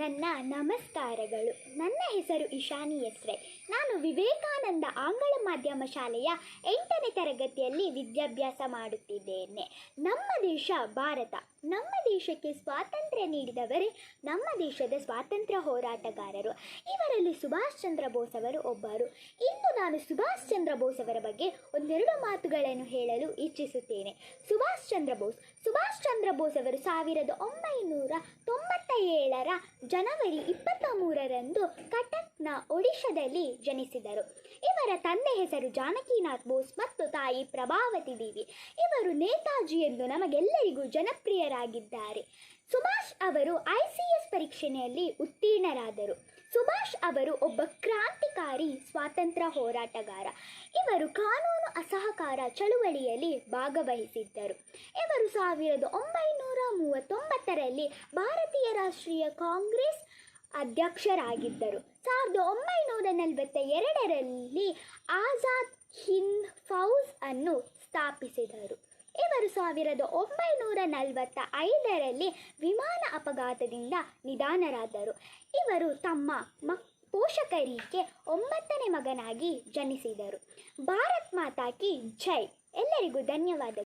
ನನ್ನ ನಮಸ್ಕಾರಗಳು. ನನ್ನ ಹೆಸರು ಇಶಾನಿ ಹೆಸ್ರೆ. ನಾನು ವಿವೇಕಾನಂದ ಆಂಗ್ಲ ಮಾಧ್ಯಮ ಶಾಲೆಯ ಎಂಟನೇ ತರಗತಿಯಲ್ಲಿ ವಿದ್ಯಾಭ್ಯಾಸ ಮಾಡುತ್ತಿದ್ದೇನೆ. ನಮ್ಮ ದೇಶ ಭಾರತ. ನಮ್ಮ ದೇಶಕ್ಕೆ ಸ್ವಾತಂತ್ರ್ಯ ನೀಡಿದವರೇ ನಮ್ಮ ದೇಶದ ಸ್ವಾತಂತ್ರ್ಯ ಹೋರಾಟಗಾರರು. ಇವರಲ್ಲಿ ಸುಭಾಷ್ ಚಂದ್ರ ಬೋಸ್ ಅವರು ಒಬ್ಬರು. ಇಂದು ನಾನು ಸುಭಾಷ್ ಚಂದ್ರ ಬೋಸ್ ಅವರ ಬಗ್ಗೆ ಒಂದೆರಡು ಮಾತುಗಳನ್ನು ಹೇಳಲು ಇಚ್ಛಿಸುತ್ತೇನೆ. ಸುಭಾಷ್ ಚಂದ್ರ ಬೋಸ್, ಸುಭಾಷ್ ಚಂದ್ರ ಬೋಸ್ ಅವರು ಸಾವಿರದ ಒಂಬೈನೂರ ತೊಂಬತ್ತ ಏಳರ ಜನವರಿ ಇಪ್ಪತ್ತ ಮೂರರಂದು ಕಟಕ್ನ ಒಡಿಶಾದಲ್ಲಿ ಜನಿಸಿದರು. ಇವರ ತಂದೆ ಹೆಸರು ಜಾನಕಿನಾಥ್ ಬೋಸ್ ಮತ್ತು ತಾಯಿ ಪ್ರಭಾವತಿ ದೇವಿ. ಇವರು ನೇತಾಜಿ ಎಂದು ನಮಗೆಲ್ಲರಿಗೂ ಜನಪ್ರಿಯರಾಗಿದ್ದಾರೆ. ಸುಭಾಷ್ ಅವರು ಐ ಸಿ ಪರೀಕ್ಷೆಯಲ್ಲಿ ಉತ್ತೀರ್ಣರಾದರು. ಸುಭಾಷ್ ಅವರು ಒಬ್ಬ ಕ್ರಾಂತಿಕಾರಿ ಸ್ವಾತಂತ್ರ್ಯ ಹೋರಾಟಗಾರ. ಇವರು ಕಾನೂನು ಅಸಹಕಾರ ಚಳುವಳಿಯಲ್ಲಿ ಭಾಗವಹಿಸಿದ್ದರು. ಇವರು ಸಾವಿರದ ಒಂಬೈನೂರ ಮೂವತ್ತೊಂಬತ್ತರಲ್ಲಿ ಭಾರತೀಯ ರಾಷ್ಟ್ರೀಯ ಕಾಂಗ್ರೆಸ್ ಅಧ್ಯಕ್ಷರಾಗಿದ್ದರು. ಸಾವಿರದ ಒಂಬೈನೂರ ನಲವತ್ತ ಎರಡರಲ್ಲಿ ಆಜಾದ್ ಹಿಂದ್ ಫೌಜ್ ಅನ್ನು ಸ್ಥಾಪಿಸಿದರು. ಇವರು ಸಾವಿರದ ಒಂಬೈನೂರ ನಲವತ್ತ ಐದರಲ್ಲಿ ವಿಮಾನ ಅಪಘಾತದಿಂದ ನಿಧಾನರಾದರು. ಇವರು ತಮ್ಮ ಮಕ್ ಪೋಷಕರಿಗೆ ಒಂಬತ್ತನೇ ಮಗನಾಗಿ ಜನಿಸಿದರು. ಭಾರತ್ ಮಾತಾ ಕಿ ಜೈ. ಎಲ್ಲರಿಗೂ ಧನ್ಯವಾದ